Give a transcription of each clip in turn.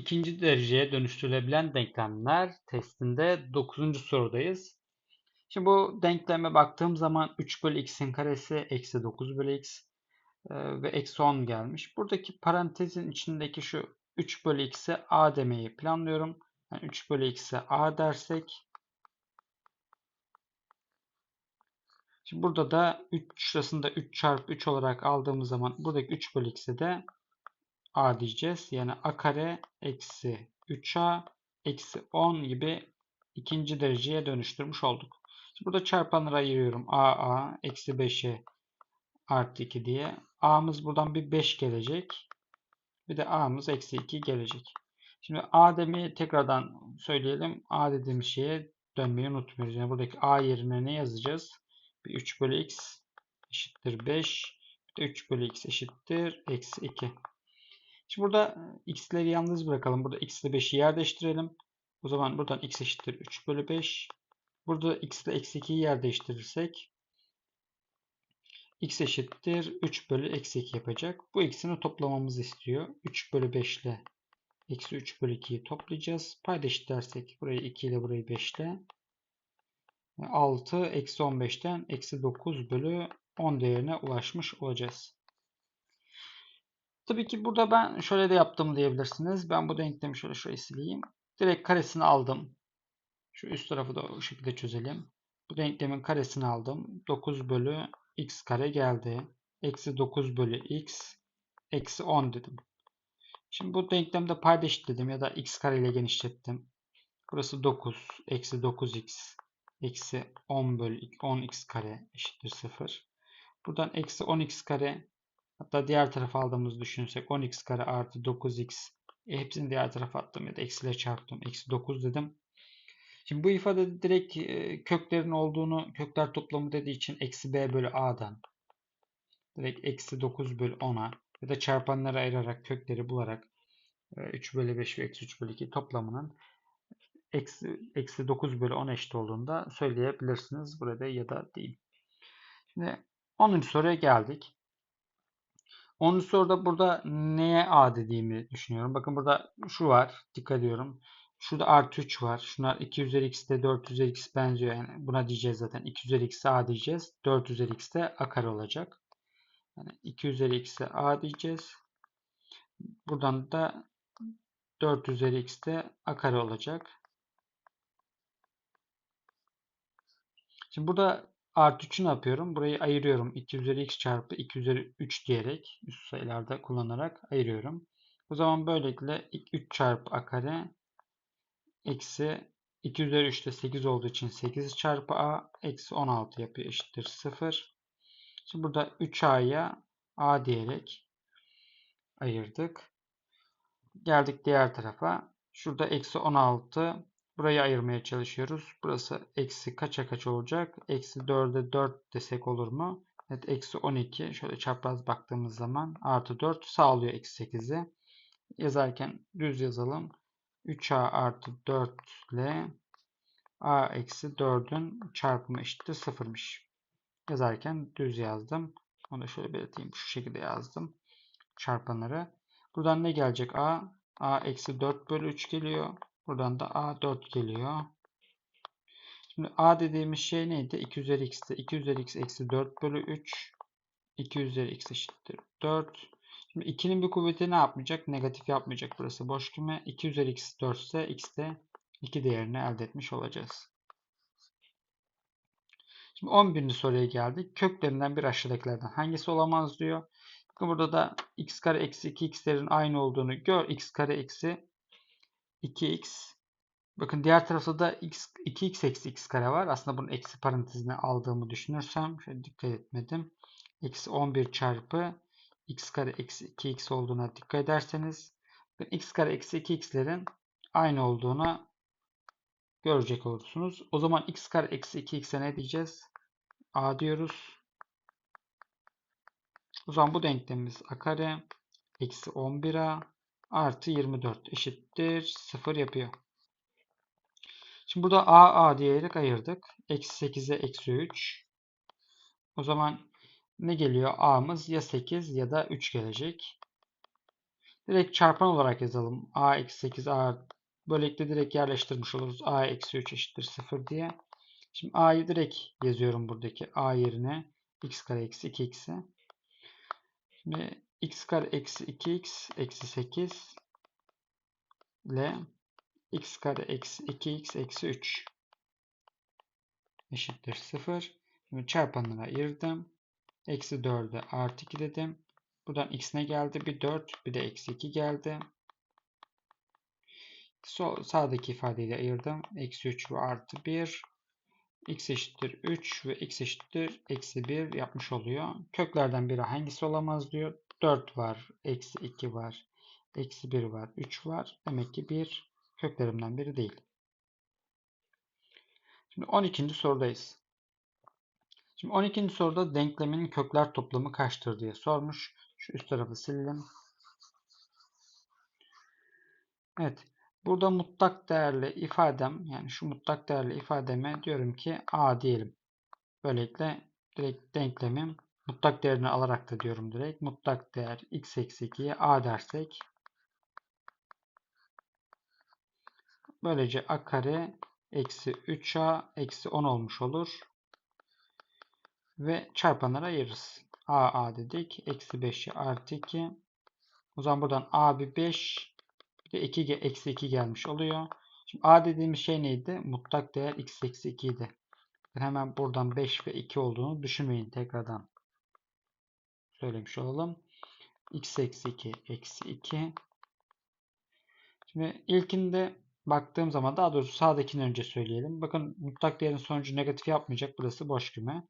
ikinci dereceye dönüştürülebilen denklemler testinde 9. sorudayız. Şimdi bu denkleme baktığım zaman 3 bölü x'in karesi eksi 9 bölü x e, ve eksi 10 gelmiş. Buradaki parantezin içindeki şu 3 bölü x'e a demeyi planlıyorum. Yani 3 bölü x'e a dersek Şimdi burada da 3 şurasında 3 çarpı 3 olarak aldığımız zaman buradaki 3 bölü x'e de a diyeceğiz. Yani a kare eksi 3a eksi 10 gibi ikinci dereceye dönüştürmüş olduk. Şimdi burada çarpanları ayırıyorum. a a eksi 5'e artı 2 diye. a'mız buradan bir 5 gelecek. Bir de a'mız eksi 2 gelecek. Şimdi a demeyi tekrardan söyleyelim. a dediğimiz şeye dönmeyi unutmuyoruz. Yani buradaki a yerine ne yazacağız? Bir 3 bölü x eşittir 5. Bir de 3 bölü x eşittir eksi 2. Şimdi burada x'leri yalnız bırakalım. Burada x ile 5'i yer değiştirelim. O zaman buradan x eşittir 3 bölü 5. Burada x ile eksi 2'yi yer değiştirirsek x eşittir 3 bölü eksi 2 yapacak. Bu ikisini toplamamızı istiyor. 3 bölü 5 ile eksi 3 bölü 2'yi toplayacağız. Payda eşitlersek burayı 2 ile burayı 5 ile 6 eksi 15'ten eksi 9 bölü 10 değerine ulaşmış olacağız. Tabii ki burada ben şöyle de yaptım diyebilirsiniz. Ben bu denklemi şöyle şuraya sileyim. Direkt karesini aldım. Şu üst tarafı da o şekilde çözelim. Bu denklemin karesini aldım. 9 bölü x kare geldi. Eksi 9 bölü x eksi 10 dedim. Şimdi bu denklemde payda eşitledim ya da x kare ile genişlettim. Burası 9 eksi 9x eksi 10 bölü 10x kare eşittir 0. Buradan eksi 10x kare hatta diğer tarafa aldığımızı düşünsek 10x kare artı 9x e, hepsini diğer tarafa attım ya da eksiyle çarptım. Eksi 9 dedim. Şimdi bu ifade direkt e, köklerin olduğunu kökler toplamı dediği için eksi b bölü a'dan direkt eksi 9 bölü 10'a ya da çarpanları ayırarak kökleri bularak 3 e, bölü 5 ve eksi 3 bölü 2 toplamının eksi, eksi 9 bölü 10 eşit olduğunda söyleyebilirsiniz. Burada ya da değil. Şimdi 10. soruya geldik. 10. soruda burada neye a dediğimi düşünüyorum. Bakın burada şu var. Dikkat ediyorum. Şurada artı 3 var. Şunlar 2 üzeri x de 4 üzeri x benziyor. Yani buna diyeceğiz zaten. 2 üzeri x'e a diyeceğiz. 4 üzeri x de a kare olacak. Yani 2 üzeri x'e a diyeceğiz. Buradan da 4 üzeri x de a kare olacak. Şimdi burada artı 3'ü ne yapıyorum? Burayı ayırıyorum. 2 üzeri x çarpı 2 üzeri 3 diyerek üst sayılarda kullanarak ayırıyorum. O zaman böylelikle 3 çarpı a kare eksi 2 üzeri 3 de 8 olduğu için 8 çarpı a eksi 16 yapıyor eşittir 0. Şimdi burada 3a'ya a diyerek ayırdık. Geldik diğer tarafa. Şurada eksi 16 Burayı ayırmaya çalışıyoruz. Burası eksi kaça kaç olacak? Eksi 4'e 4 desek olur mu? Evet eksi 12. Şöyle çapraz baktığımız zaman artı 4 sağlıyor eksi 8'i. Yazarken düz yazalım. 3a artı 4 ile a eksi 4'ün çarpımı eşittir 0'mış. Yazarken düz yazdım. Onu da şöyle belirteyim. Şu şekilde yazdım. Çarpanları. Buradan ne gelecek a? a eksi 4 bölü 3 geliyor. Buradan da A4 geliyor. Şimdi A dediğimiz şey neydi? 2 üzeri x'te. 2 üzeri x eksi 4 bölü 3. 2 üzeri x eşittir 4. Şimdi 2'nin bir kuvveti ne yapmayacak? Negatif yapmayacak burası boş küme. 2 üzeri x 4 ise x'te 2 değerini elde etmiş olacağız. Şimdi 11. soruya geldik. Köklerinden bir aşağıdakilerden hangisi olamaz diyor. Burada da x kare eksi 2x'lerin aynı olduğunu gör. x kare eksi 2x. Bakın diğer tarafta da x, 2x eksi x kare var. Aslında bunun eksi parantezine aldığımı düşünürsem şöyle dikkat etmedim. Eksi 11 çarpı x kare eksi 2x olduğuna dikkat ederseniz x kare eksi 2x'lerin aynı olduğuna görecek olursunuz. O zaman x kare eksi 2x'e ne diyeceğiz? a diyoruz. O zaman bu denklemimiz a kare eksi 11a artı 24 eşittir 0 yapıyor. Şimdi burada a a diyerek ayırdık. Eksi 8'e eksi 3. O zaman ne geliyor? a'mız ya 8 ya da 3 gelecek. Direkt çarpan olarak yazalım. a eksi 8 a böylelikle direkt yerleştirmiş oluruz. a eksi 3 eşittir 0 diye. Şimdi a'yı direkt yazıyorum buradaki a yerine. x kare eksi 2x'i. Şimdi x kare eksi 2x eksi 8 ile x kare eksi 2x eksi 3 eşittir 0. Şimdi çarpanlara ayırdım. Eksi 4'e artı 2 dedim. Buradan x ne geldi? Bir 4 bir de eksi 2 geldi. Sol, sağdaki ifadeyi de ayırdım. Eksi 3 ve artı 1. x eşittir 3 ve x eşittir eksi 1 yapmış oluyor. Köklerden biri hangisi olamaz diyor. 4 var. Eksi 2 var. Eksi 1 var. 3 var. Demek ki 1 köklerimden biri değil. Şimdi 12. sorudayız. Şimdi 12. soruda denklemin kökler toplamı kaçtır diye sormuş. Şu üst tarafı silelim. Evet. Burada mutlak değerli ifadem yani şu mutlak değerli ifademe diyorum ki a diyelim. Böylelikle direkt denklemim mutlak değerini alarak da diyorum direkt. Mutlak değer x eksi 2'ye a dersek böylece a kare eksi 3a eksi 10 olmuş olur. Ve çarpanlara ayırırız. a a dedik. Eksi 5'e artı 2. O zaman buradan a bir 5 bir de 2 eksi 2 gelmiş oluyor. Şimdi a dediğimiz şey neydi? Mutlak değer x eksi 2 idi. Hemen buradan 5 ve 2 olduğunu düşünmeyin tekrardan. Söylemiş olalım. x eksi 2 eksi 2. Şimdi ilkinde baktığım zaman daha doğrusu sağdakini önce söyleyelim. Bakın mutlak değerin sonucu negatif yapmayacak. Burası boş küme.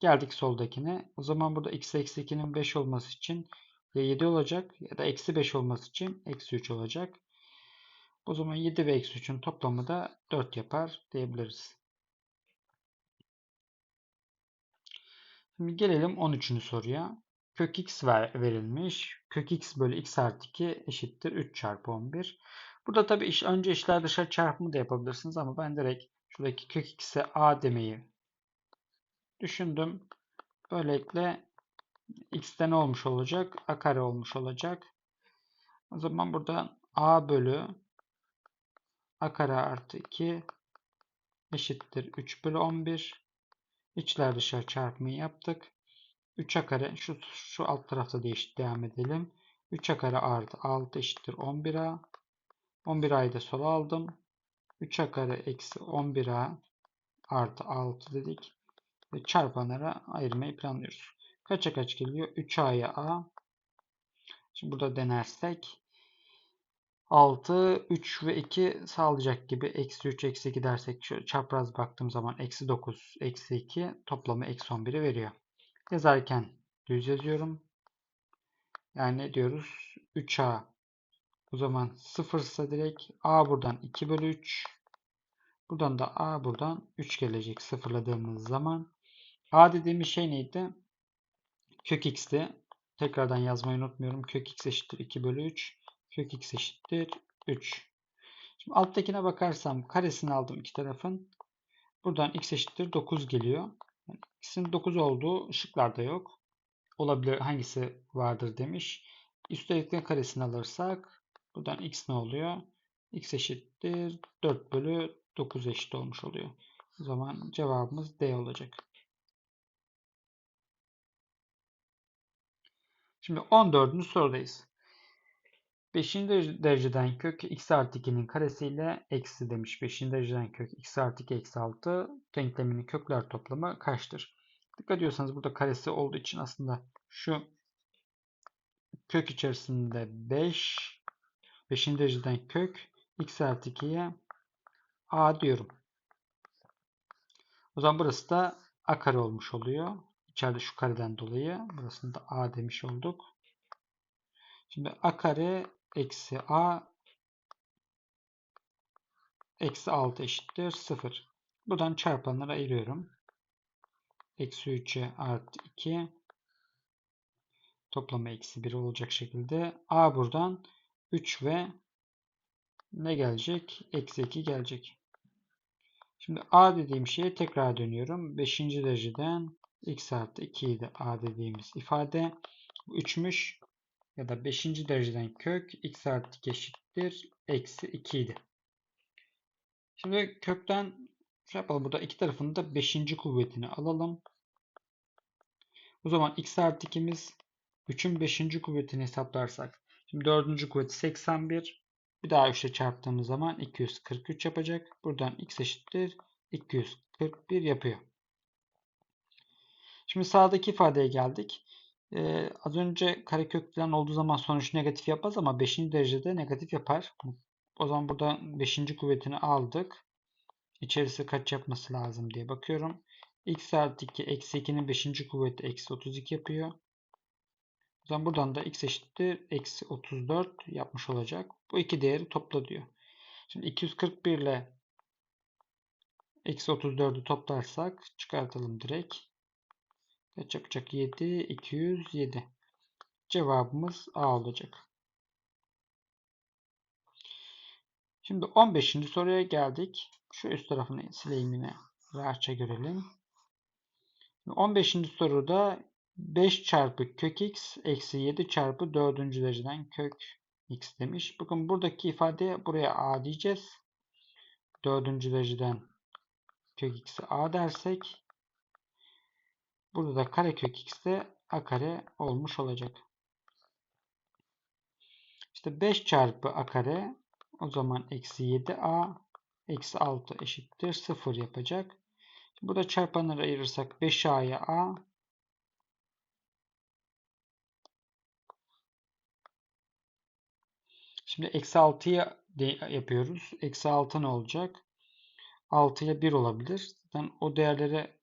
Geldik soldakine. O zaman burada x eksi 2'nin 5 olması için ya 7 olacak ya da eksi 5 olması için eksi 3 olacak. O zaman 7 ve eksi 3'ün toplamı da 4 yapar diyebiliriz. Şimdi gelelim 13. soruya. Kök x ver, verilmiş. Kök x bölü x artı 2 eşittir 3 çarpı 11. Burada tabi iş, önce işler dışarı çarpımı da yapabilirsiniz ama ben direkt şuradaki kök x'e a demeyi düşündüm. Böylelikle x'te ne olmuş olacak? a kare olmuş olacak. O zaman burada a bölü a kare artı 2 eşittir 3 bölü 11. İçler dışarı çarpımı yaptık. 3a kare şu, şu alt tarafta değişik devam edelim. 3a kare artı 6 eşittir 11a. 11a'yı da sola aldım. 3a kare eksi 11a artı 6 dedik. Ve çarpanlara ayırmayı planlıyoruz. Kaça kaç geliyor? 3a'ya a. Şimdi burada denersek 6, 3 ve 2 sağlayacak gibi. Eksi 3, eksi 2 dersek şöyle çapraz baktığım zaman eksi 9, eksi 2 toplamı eksi 11'i veriyor. Yazarken düz yazıyorum. Yani diyoruz? 3a o zaman 0 ise direkt a buradan 2 bölü 3. Buradan da a buradan 3 gelecek sıfırladığımız zaman. a dediğimiz şey neydi? Kök x'ti. Tekrardan yazmayı unutmuyorum. Kök x eşittir 2 bölü 3. Kök x eşittir 3. Şimdi alttakine bakarsam karesini aldım iki tarafın. Buradan x eşittir 9 geliyor. Yani x'in 9 olduğu ışıklarda yok. Olabilir hangisi vardır demiş. Üstelikten karesini alırsak buradan x ne oluyor? x eşittir 4 bölü 9 eşit olmuş oluyor. O zaman cevabımız D olacak. Şimdi 14. sorudayız. 5. dereceden kök x artı 2'nin karesiyle eksi demiş. 5. dereceden kök x artı 2 eksi 6 denkleminin kökler toplamı kaçtır? Dikkat ediyorsanız burada karesi olduğu için aslında şu kök içerisinde 5 5. dereceden kök x artı 2'ye a diyorum. O zaman burası da a kare olmuş oluyor. İçeride şu kareden dolayı burasını da a demiş olduk. Şimdi a kare eksi a eksi 6 eşittir 0. Buradan çarpanları ayırıyorum. Eksi 3'e artı 2 toplamı eksi 1 olacak şekilde a buradan 3 ve ne gelecek? Eksi 2 gelecek. Şimdi a dediğim şeye tekrar dönüyorum. 5. dereceden x artı 2'yi de a dediğimiz ifade. Bu 3'müş. Ya da 5. dereceden kök x artı 2 eşittir. Eksi 2 idi. Şimdi kökten şey yapalım. Burada iki tarafının da 5. kuvvetini alalım. O zaman x artı 2'miz 3'ün 5. kuvvetini hesaplarsak. Şimdi 4. kuvveti 81. Bir daha 3 ile çarptığımız zaman 243 yapacak. Buradan x eşittir 241 yapıyor. Şimdi sağdaki ifadeye geldik. Ee, az önce karekök falan olduğu zaman sonuç negatif yapmaz ama 5. derecede negatif yapar. O zaman burada 5. kuvvetini aldık. İçerisi kaç yapması lazım diye bakıyorum. x artı 2 eksi 2'nin 5. kuvveti eksi 32 yapıyor. O zaman buradan da x eşittir eksi 34 yapmış olacak. Bu iki değeri topla diyor. Şimdi 241 ile eksi 34'ü toplarsak çıkartalım direkt. Kaç yapacak? 7, 207. Cevabımız A olacak. Şimdi 15. soruya geldik. Şu üst tarafını sileyim yine. Rahatça görelim. 15. soruda 5 çarpı kök x eksi 7 çarpı 4. dereceden kök x demiş. Bakın buradaki ifade buraya a diyeceğiz. 4. dereceden kök x'e a dersek burada da karekök x de a kare olmuş olacak. İşte 5 çarpı a kare o zaman eksi 7a eksi 6 eşittir 0 yapacak. Burada çarpanları ayırırsak 5a'ya a Şimdi eksi 6'ya yapıyoruz. Eksi 6 ne olacak? 6'ya 1 olabilir. Zaten o değerlere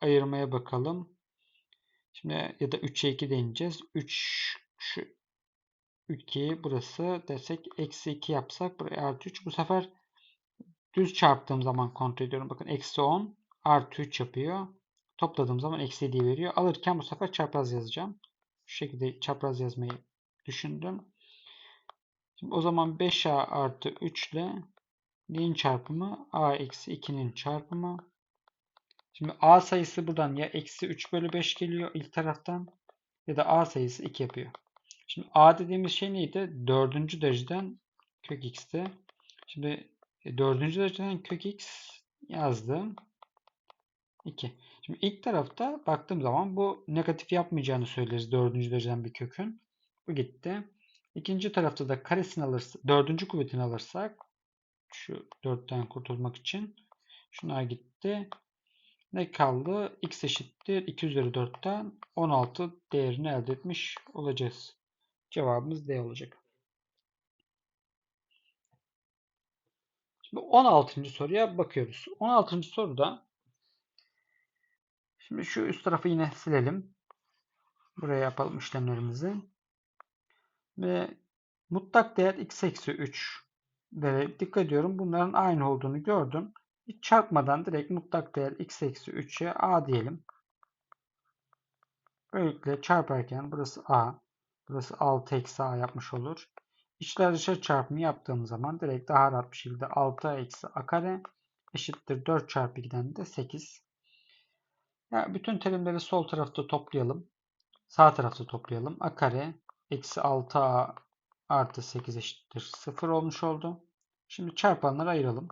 ayırmaya bakalım. Şimdi ya da 3'e 2 deneyeceğiz. 3 şu 2 burası desek eksi 2 yapsak buraya artı 3. Bu sefer düz çarptığım zaman kontrol ediyorum. Bakın eksi 10 artı 3 yapıyor. Topladığım zaman eksi 7 veriyor. Alırken bu sefer çapraz yazacağım. Şu şekilde çapraz yazmayı düşündüm. Şimdi o zaman 5a artı 3 ile neyin çarpımı? a eksi 2'nin çarpımı. Şimdi a sayısı buradan ya eksi 3 bölü 5 geliyor ilk taraftan ya da a sayısı 2 yapıyor. Şimdi a dediğimiz şey neydi? 4. dereceden kök x'ti. Şimdi 4. E, dereceden kök x yazdım. 2. Şimdi ilk tarafta baktığım zaman bu negatif yapmayacağını söyleriz 4. dereceden bir kökün. Bu gitti. İkinci tarafta da karesini alırsak, dördüncü kuvvetini alırsak şu dörtten kurtulmak için şunlar gitti. Ne kaldı? x eşittir 2 üzeri 4'ten 16 değerini elde etmiş olacağız. Cevabımız D olacak. Şimdi 16. soruya bakıyoruz. 16. soruda şimdi şu üst tarafı yine silelim. Buraya yapalım işlemlerimizi. Ve mutlak değer x eksi 3 ve dikkat ediyorum bunların aynı olduğunu gördüm. Hiç çarpmadan direkt mutlak değer x eksi 3'e a diyelim. Böylelikle çarparken burası a, burası 6 eksi a yapmış olur. İçler dışarı çarpımı yaptığım zaman direkt daha rahat bir şekilde 6 eksi a kare eşittir 4 çarpı 2'den de 8. Yani bütün terimleri sol tarafta toplayalım. Sağ tarafta toplayalım. a kare eksi 6a artı 8 eşittir 0 olmuş oldu. Şimdi çarpanları ayıralım.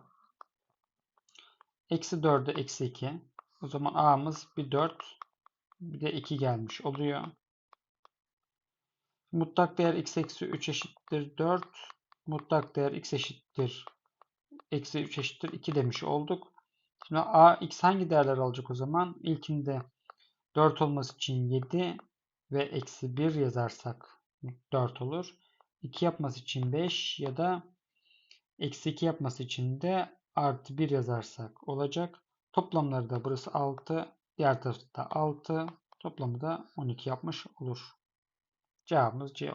Eksi 4'e eksi 2. O zaman a'mız bir 4 bir de 2 gelmiş oluyor. Mutlak değer x eksi 3 eşittir 4. Mutlak değer x eşittir eksi 3 eşittir 2 demiş olduk. Şimdi a x hangi değerler alacak o zaman? İlkinde 4 olması için 7 ve eksi 1 yazarsak 4 olur. 2 yapması için 5 ya da eksi 2 yapması için de artı 1 yazarsak olacak. Toplamları da burası 6. Diğer tarafta 6. Toplamı da 12 yapmış olur. Cevabımız C